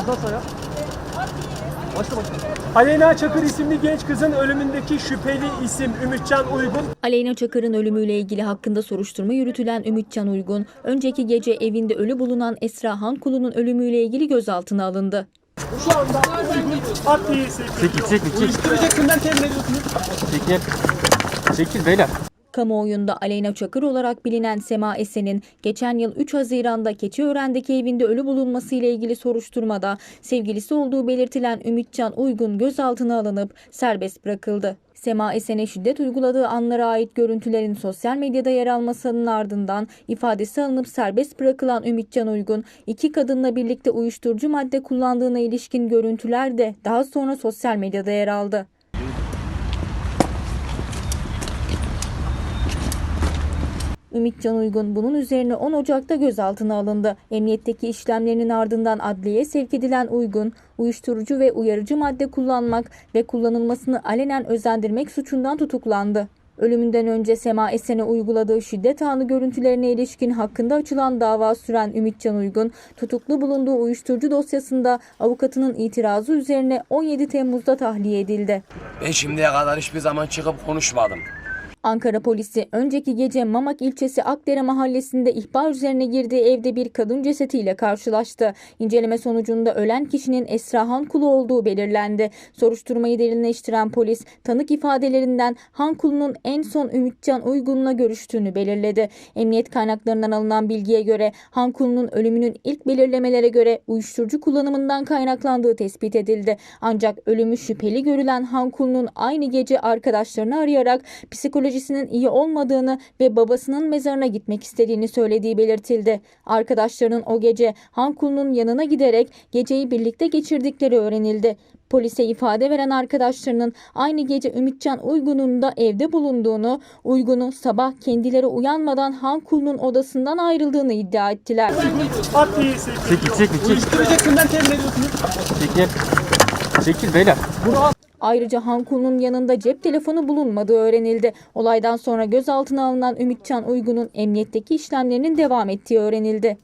Ondan sonra Başla başla. Aleyna Çakır isimli genç kızın ölümündeki şüpheli isim Ümitcan Uygun Aleyna Çakır'ın ölümüyle ilgili hakkında soruşturma yürütülen Ümitcan Uygun, önceki gece evinde ölü bulunan Esra Hankulu'nun ölümüyle ilgili gözaltına alındı. şu anda Uygun adliye sevk Çekil, çekil, çekil. Uyuşturucu kimden temin ediyorsunuz? Çekil. Çekil beyler. Kamuoyunda Aleyna Çakır olarak bilinen Sema Esen'in geçen yıl 3 Haziran'da Keçiören'deki evinde ölü bulunması ile ilgili soruşturmada sevgilisi olduğu belirtilen Ümitcan Uygun gözaltına alınıp serbest bırakıldı. Sema Esen'e şiddet uyguladığı anlara ait görüntülerin sosyal medyada yer almasının ardından ifadesi alınıp serbest bırakılan Ümitcan Uygun, iki kadınla birlikte uyuşturucu madde kullandığına ilişkin görüntüler de daha sonra sosyal medyada yer aldı. Ümitcan Uygun bunun üzerine 10 Ocak'ta gözaltına alındı. Emniyetteki işlemlerinin ardından adliyeye sevk edilen Uygun, uyuşturucu ve uyarıcı madde kullanmak ve kullanılmasını alenen özendirmek suçundan tutuklandı. Ölümünden önce Sema Esen'e uyguladığı şiddet anı görüntülerine ilişkin hakkında açılan dava süren Ümitcan Uygun, tutuklu bulunduğu uyuşturucu dosyasında avukatının itirazı üzerine 17 Temmuz'da tahliye edildi. Ben şimdiye kadar hiçbir zaman çıkıp konuşmadım. Ankara polisi önceki gece Mamak ilçesi Akdere mahallesinde ihbar üzerine girdiği evde bir kadın cesetiyle karşılaştı. İnceleme sonucunda ölen kişinin Esra Hankulu olduğu belirlendi. Soruşturmayı derinleştiren polis tanık ifadelerinden Hankulu'nun en son Ümitcan Uygun'la görüştüğünü belirledi. Emniyet kaynaklarından alınan bilgiye göre Hankulu'nun ölümünün ilk belirlemelere göre uyuşturucu kullanımından kaynaklandığı tespit edildi. Ancak ölümü şüpheli görülen Hankulu'nun aynı gece arkadaşlarını arayarak psikolojisinin iyi olmadığını ve babasının mezarına gitmek istediğini söylediği belirtildi. Arkadaşlarının o gece Hankulu'nun yanına giderek geceyi birlikte geçirdikleri öğrenildi. Polise ifade veren arkadaşlarının aynı gece Ümitcan Uygun'un da evde bulunduğunu, Uygun'un sabah kendileri uyanmadan Hankulu'nun odasından ayrıldığını iddia ettiler. Çekil, çekil, çekil. Uyuşturucu kimden temin ediyorsunuz? Çekil. Çekil beyler. Ayrıca Hankulu'nun yanında cep telefonu bulunmadığı öğrenildi. Olaydan sonra gözaltına alınan Ümitcan Uygun'un emniyetteki işlemlerinin devam ettiği öğrenildi.